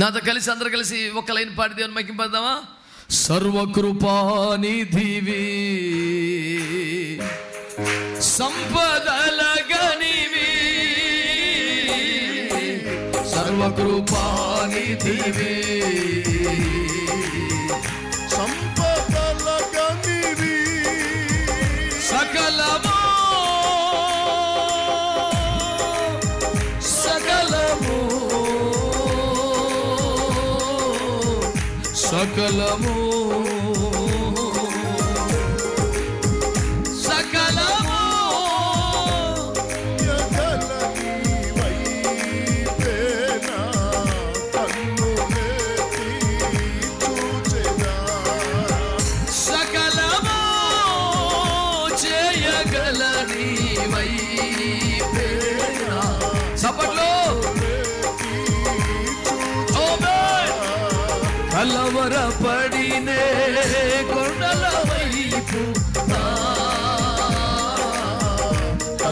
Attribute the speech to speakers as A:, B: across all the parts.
A: నాతో కలిసి అందరు కలిసి ఒక లైన్ పాడి దేవుని మకింపడదామా సర్వకృపానిధివి సంపదల గనివి సర్వకృపానిధివి
B: సంప
A: సకలము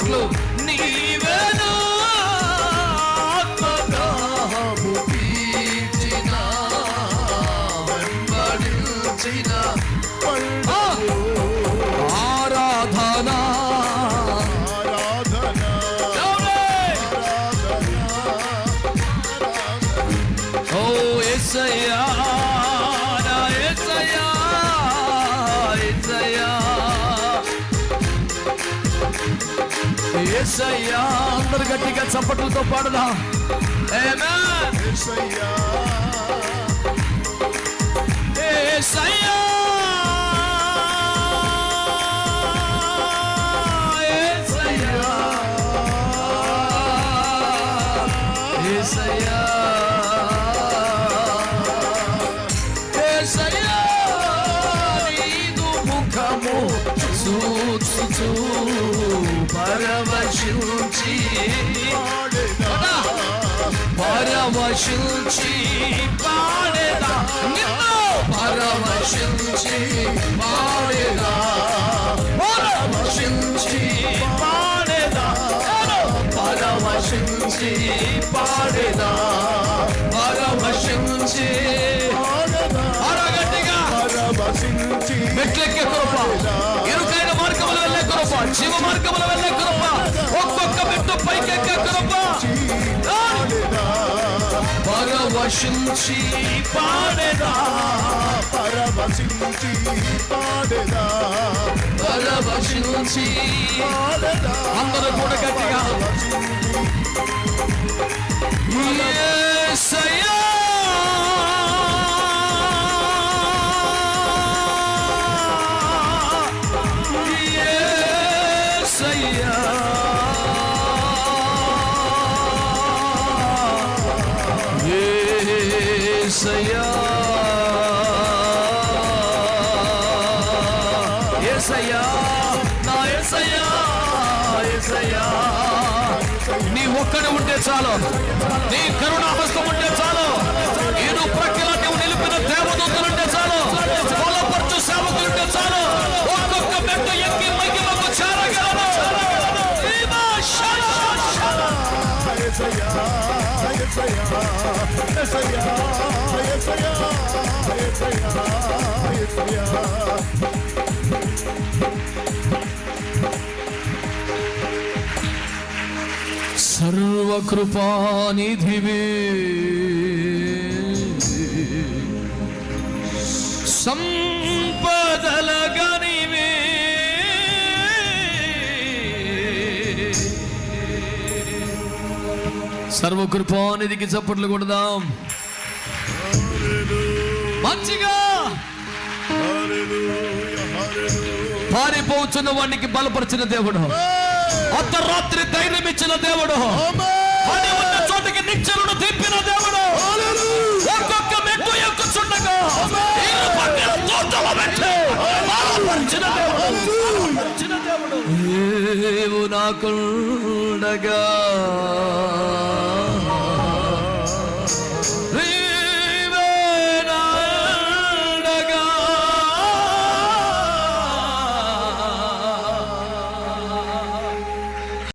A: హుషారుగా యేసయ్యా అందరు గట్టిగా చప్పట్లతో పాడదాం.
B: యేసయ్యా
A: యేసయ్యా యేసయ్యా పరవశించి
B: పాడేదా
A: నిన్ను పరవశించి పాడేదా పరవశించి పాడేదా పరవశించి పాడేదా పరవశించి
B: పాడెదా
A: అరగట్టిగా
B: పరవశించి
A: మెట్లెక్కే కృప. ఇరుకైన మార్గములు వెళ్ళే కృప. జీవ మార్గములు వెళ్ళే కృప. పరవశించి పాడేదా
B: పరవశించి పాడెదా.
A: పరవశించి
B: పాడెదా
A: అందరూ కూడా గట్టిగా. యేసయ్యా యేసయ్యా నా యేసయ్యా యేసయ్యా నీ ఒక్కడ ఉంటే చాలు. నీ కరుణాహస్తం ఉంటే చాలు. నేను ప్రక్రియ నువ్వు నిలిపిన దేవదూతలుంటే చాలు. బలపరచు సేవకులుంటే చాలు. ఒక్కొక్క మెట్టు ఎక్కి మహిమకు చేరగలరు ఈమా షల షల. సర్వకృపానిధివే సర్వకృపానిధికి చప్పట్లు కొడదాం మంచిగా.
B: Hallelujah,
A: పారిపోతున్న వాడికి బలపరిచిన దేవుడు. అర్ధరాత్రి ధైర్యం ఇచ్చిన దేవుడు. ఉన్న చోటికి నిచ్చెలను తిప్పిన దేవుడు. ఒక్కొక్క మెట్టు ఎక్కుచుండగా ఇరు బలపరిచిన దేవుడు. బలపరిచిన నాకుండగా